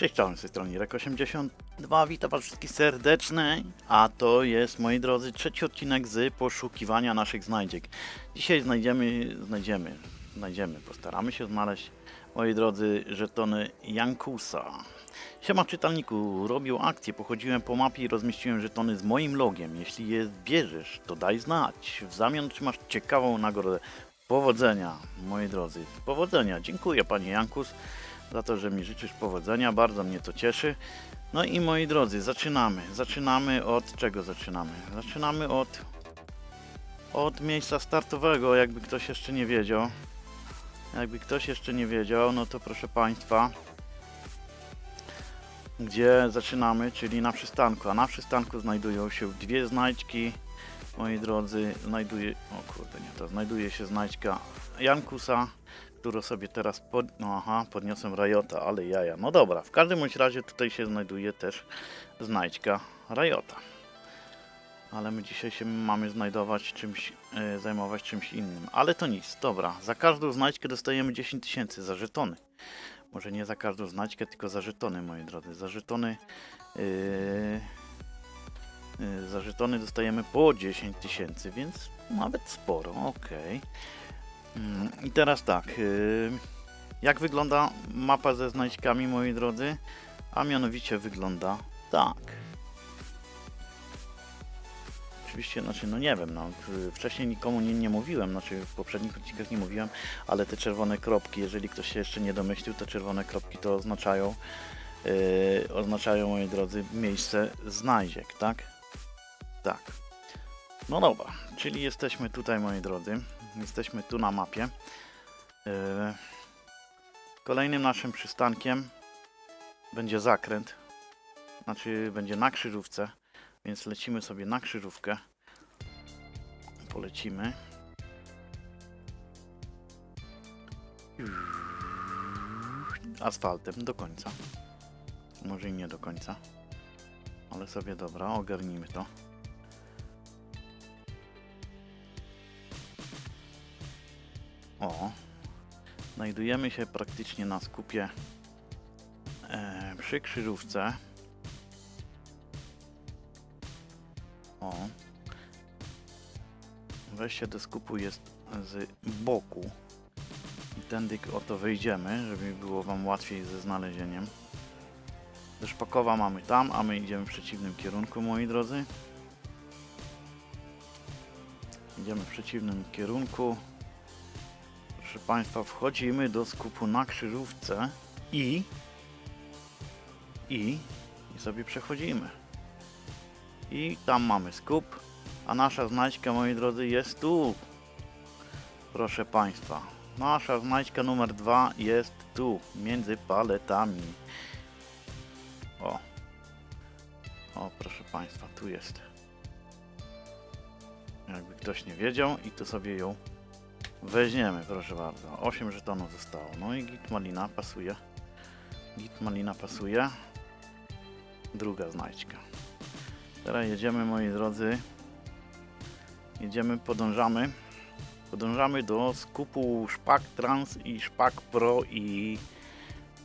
Cześć, czołem, z tej strony Rek82, witam was wszystkich serdecznie, a to jest, moi drodzy, trzeci odcinek z poszukiwania naszych znajdziek. Dzisiaj znajdziemy, znajdziemy, znajdziemy, postaramy się znaleźć, moi drodzy, żetony Jankusa. Siema czytelniku, robił akcję, pochodziłem po mapie i rozmieściłem żetony z moim logiem. Jeśli je bierzesz, to daj znać. W zamian trzymasz ciekawą nagrodę. Powodzenia, moi drodzy, powodzenia. Dziękuję panie Jankus za to, że mi życzysz powodzenia, bardzo mnie to cieszy. No i moi drodzy, zaczynamy. Zaczynamy od czego zaczynamy? Zaczynamy od od miejsca startowego, jakby ktoś jeszcze nie wiedział. Jakby ktoś jeszcze nie wiedział, no to proszę Państwa, gdzie zaczynamy, czyli na przystanku. A na przystanku znajdują się dwie znajdźki. Moi drodzy, znajduje. O kurde, nie to. Znajduje się znajdźka Jankusa, którą sobie teraz pod... no, aha, podniosłem Rajota, ale jaja. No dobra, w każdym bądź razie tutaj się znajduje też znajdźka Rajota. Ale my dzisiaj się mamy znajdować czymś, e, zajmować czymś innym. Ale to nic, dobra. Za każdą znajdźkę dostajemy 10 tysięcy za żetony. Może nie za każdą znajdźkę, tylko za żetony, moi drodzy. Za żetony... Yy... Za dostajemy po 10 tysięcy, więc nawet sporo, okej. Mm, I teraz tak, yy, jak wygląda mapa ze znajdźkami, moi drodzy? A mianowicie wygląda tak. Oczywiście, znaczy, no nie wiem, no, wcześniej nikomu nie, nie mówiłem, znaczy w poprzednich odcinkach nie mówiłem, ale te czerwone kropki, jeżeli ktoś się jeszcze nie domyślił, te czerwone kropki to oznaczają, yy, oznaczają, moi drodzy, miejsce znajdziek, tak? Tak. No dobra, czyli jesteśmy tutaj, moi drodzy. Jesteśmy tu na mapie. Yy, Kolejnym naszym przystankiem będzie zakręt. Znaczy, będzie na krzyżówce. Więc lecimy sobie na krzyżówkę. Polecimy. Asfaltem do końca. Może i nie do końca. Ale sobie dobra, ogarnijmy to. Znajdujemy się praktycznie na skupie e, przy krzyżówce. O, wejście do skupu jest z boku i tędy oto wejdziemy, żeby było Wam łatwiej ze znalezieniem. Do Szpakowa mamy tam, a my idziemy w przeciwnym kierunku, moi drodzy. Idziemy w przeciwnym kierunku. Proszę Państwa, wchodzimy do skupu na krzyżówce i i, i sobie przechodzimy. I tam mamy skup, a nasza znajdźka, moi drodzy, jest tu. Proszę Państwa, nasza znajdźka numer dwa jest tu, między paletami. O, o, proszę Państwa, tu jest. Jakby ktoś nie wiedział, i tu sobie ją Weźmiemy, proszę bardzo. 8 żetonów zostało. No i git malina pasuje. Git malina pasuje. Druga znajdźka. Teraz jedziemy, moi drodzy. Jedziemy, podążamy. Podążamy do skupu Szpak Trans i Szpak Pro i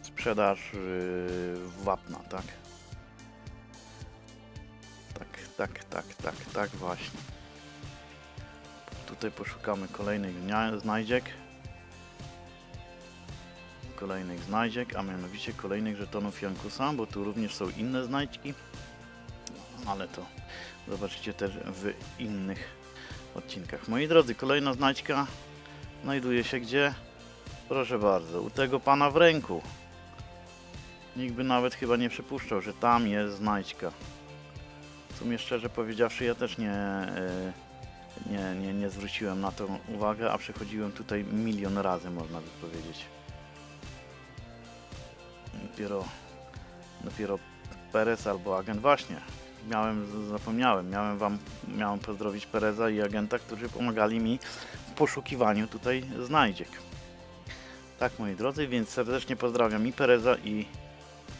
sprzedaż yy, wapna, tak? Tak, tak, tak, tak, tak właśnie. Tutaj poszukamy kolejnych znajdziek. Kolejnych znajdziek, a mianowicie kolejnych żetonów Jankusa, bo tu również są inne znajdźki. Ale to zobaczycie też w innych odcinkach. Moi drodzy, kolejna znajdźka znajduje się gdzie? Proszę bardzo, u tego pana w ręku. Nikt by nawet chyba nie przypuszczał, że tam jest znajdźka. W sumie szczerze powiedziawszy, ja też nie... Yy, nie, nie, nie zwróciłem na to uwagę, a przechodziłem tutaj milion razy, można by powiedzieć. Dopiero, dopiero Perez albo agent, właśnie, miałem, zapomniałem, miałem wam, miałem pozdrowić Pereza i agenta, którzy pomagali mi w poszukiwaniu tutaj znajdziek. Tak, moi drodzy, więc serdecznie pozdrawiam i Pereza, i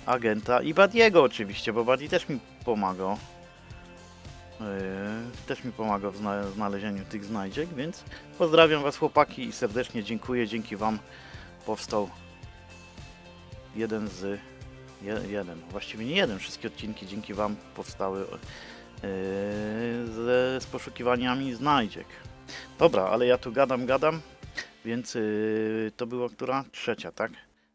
agenta, i Badiego oczywiście, bo Badi też mi pomagał. Yy, też mi pomaga w zna- znalezieniu tych znajdziek, więc pozdrawiam Was chłopaki i serdecznie dziękuję. Dzięki Wam powstał jeden z Je, jeden. Właściwie nie jeden. Wszystkie odcinki dzięki Wam powstały yy, z, z poszukiwaniami znajdziek. Dobra, ale ja tu gadam, gadam, więc yy, to była która? Trzecia, tak?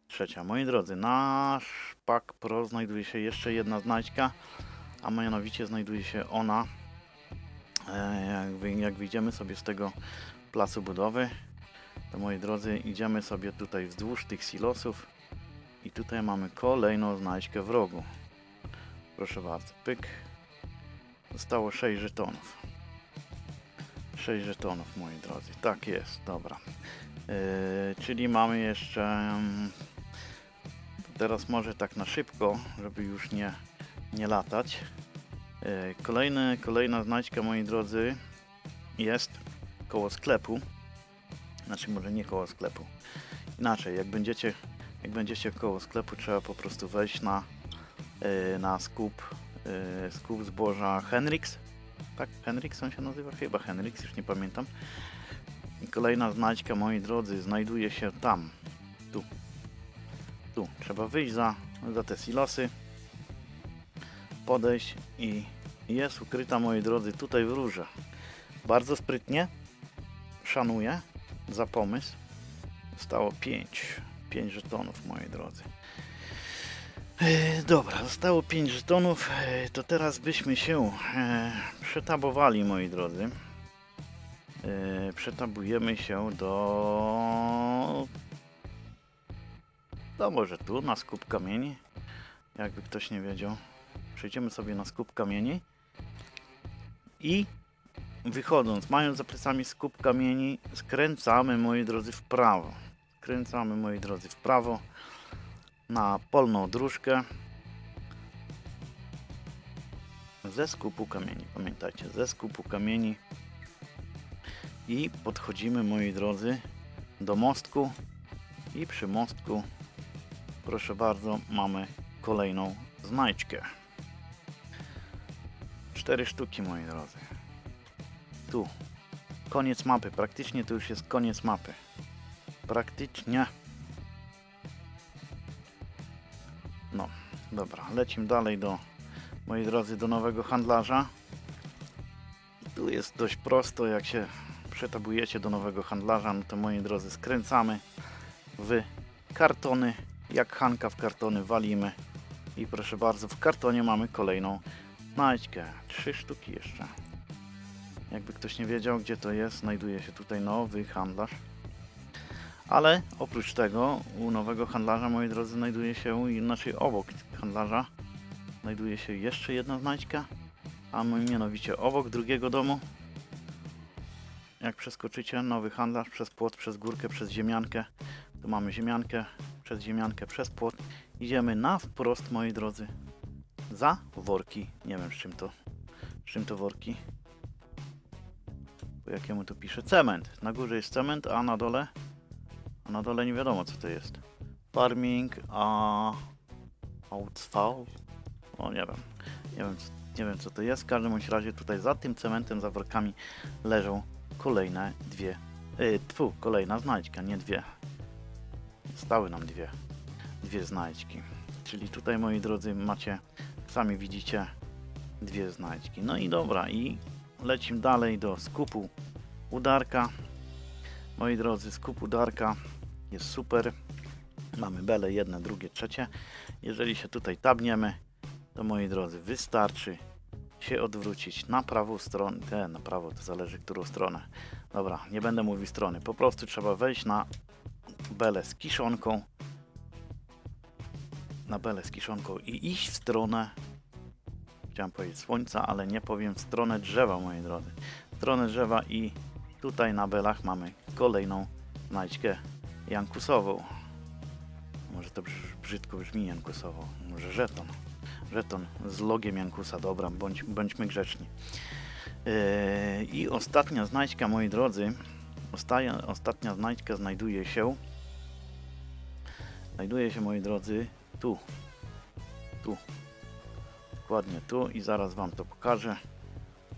Trzecia. Moi drodzy, nasz Pack Pro znajduje się jeszcze jedna znajdźka, a mianowicie znajduje się ona, e, jak, wy- jak wyjdziemy sobie z tego placu budowy, to moi drodzy, idziemy sobie tutaj wzdłuż tych silosów i tutaj mamy kolejną znajdźkę w rogu. Proszę bardzo, pyk. Zostało 6 żetonów. 6 żetonów, moi drodzy. Tak jest, dobra. Yy, czyli mamy jeszcze. mm, Teraz może tak na szybko, żeby już nie, nie latać. Yy, kolejny, kolejna znajdźka, moi drodzy, jest koło sklepu. Znaczy, może nie koło sklepu. Inaczej, jak będziecie, jak będziecie koło sklepu, trzeba po prostu wejść na, yy, na skup, yy, skup zboża Henrix. Tak, Henrix on się nazywa? Chyba Henrix, już nie pamiętam. Kolejna znajdźka, moi drodzy, znajduje się tam. Tu. Tu. Trzeba wyjść za, za te silosy. Podejść i jest ukryta, moi drodzy, tutaj w rurze. Bardzo sprytnie. Szanuję za pomysł. Zostało 5. 5 żetonów, moi drodzy. E, Dobra, zostało 5 żetonów. E, To teraz byśmy się e, przetabowali, moi drodzy. E, Przetabujemy się do. No może tu, na skup kamieni. Jakby ktoś nie wiedział. Przejdziemy sobie na skup kamieni. I wychodząc, mając za plecami skup kamieni, skręcamy, moi drodzy, w prawo. Skręcamy, moi drodzy, w prawo na polną dróżkę ze skupu kamieni. Pamiętajcie, ze skupu kamieni i podchodzimy, moi drodzy, do mostku i przy mostku, proszę bardzo, mamy kolejną znajdźkę. Cztery sztuki, moi drodzy. Tu. Koniec mapy. Praktycznie to już jest koniec mapy. Praktycznie. No, dobra. Lecimy dalej do, moi drodzy, do nowego handlarza. Tu jest dość prosto, jak się przetabujecie do nowego handlarza, no to moi drodzy, skręcamy w kartony, jak Hanka w kartony walimy i proszę bardzo, w kartonie mamy kolejną znajdźkę. Trzy sztuki jeszcze. Jakby ktoś nie wiedział, gdzie to jest, znajduje się tutaj nowy handlarz. Ale oprócz tego, u nowego handlarza, moi drodzy, znajduje się, inaczej obok handlarza, znajduje się jeszcze jedna znajdźka, a mianowicie obok drugiego domu. Jak przeskoczycie, nowy handlarz przez płot, przez górkę, przez ziemiankę, tu mamy ziemiankę, przez ziemiankę, przez płot. Idziemy na wprost, moi drodzy, za worki. Nie wiem, z czym to, z czym to worki po jakiemu tu pisze cement. Na górze jest cement, a na dole a na dole nie wiadomo co to jest. Farming, a Outfall? O nie wiem. Nie wiem, co- nie wiem co to jest. W każdym razie tutaj za tym cementem, za workami leżą kolejne dwie. Yy, kolejna znajdźka, nie dwie. Stały nam dwie. Dwie znajdźki. Czyli tutaj moi drodzy macie, sami widzicie, dwie znajdźki. No i dobra, i lecimy dalej do skupu udarka. Moi drodzy, skup udarka jest super. Mamy bele jedne, drugie, trzecie. Jeżeli się tutaj tabniemy, to moi drodzy, wystarczy się odwrócić na prawą stronę. Te, na prawo, to zależy którą stronę. Dobra, nie będę mówił strony. Po prostu trzeba wejść na belę z kiszonką. Na belę z kiszonką i iść w stronę chciałem powiedzieć słońca, ale nie powiem w stronę drzewa, moi drodzy. W stronę drzewa i tutaj na belach mamy kolejną znajdźkę jankusową. Może to brz- brzydko brzmi jankusowo, może żeton. Żeton z logiem Jankusa, dobra, bądź, bądźmy grzeczni. Yy, I ostatnia znajdźka, moi drodzy, ostatnia, ostatnia znajdźka znajduje się, znajduje się, moi drodzy, tu, tu, dokładnie tu i zaraz Wam to pokażę,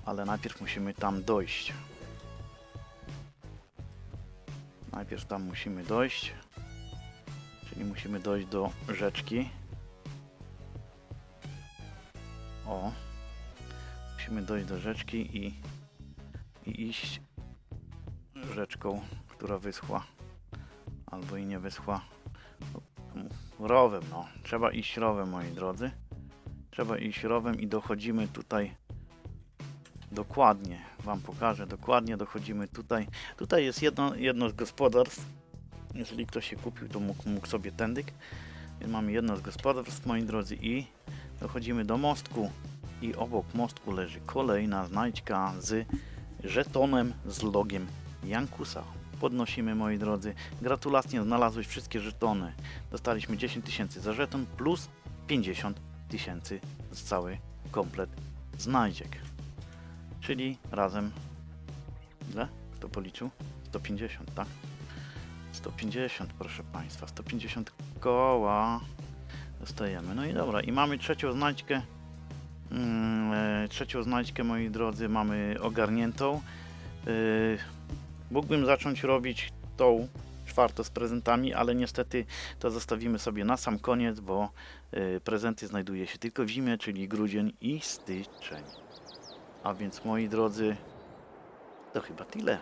ale najpierw musimy tam dojść. Najpierw tam musimy dojść, czyli musimy dojść do rzeczki. O. Musimy dojść do rzeczki i, i iść rzeczką, która wyschła. Albo i nie wyschła. Rowem, no. Trzeba iść rowem, moi drodzy. Trzeba iść rowem i dochodzimy tutaj dokładnie. Wam pokażę, dokładnie dochodzimy tutaj. Tutaj jest jedno, jedno z gospodarstw. Jeżeli ktoś się kupił, to mógł, mógł sobie tędyk. Mamy jedno z gospodarstw, moi drodzy, i dochodzimy do mostku. I obok mostku leży kolejna znajdźka z żetonem z logiem Jankusa. Podnosimy, moi drodzy. Gratulacje, znalazłeś wszystkie żetony. Dostaliśmy 10 tysięcy za żeton plus 50 tysięcy za cały komplet znajdziek. Czyli razem ile? Kto policzył? 150, tak? 150, proszę Państwa. 150 koła dostajemy. No i dobra, i mamy trzecią znajdźkę. E, trzecią znajdźkę, moi drodzy, mamy ogarniętą. Yy, mógłbym zacząć robić tą czwartą z prezentami, ale niestety to zostawimy sobie na sam koniec, bo y, prezenty znajduje się tylko w zimie, czyli grudzień i styczeń. A więc moi drodzy, to chyba tyle.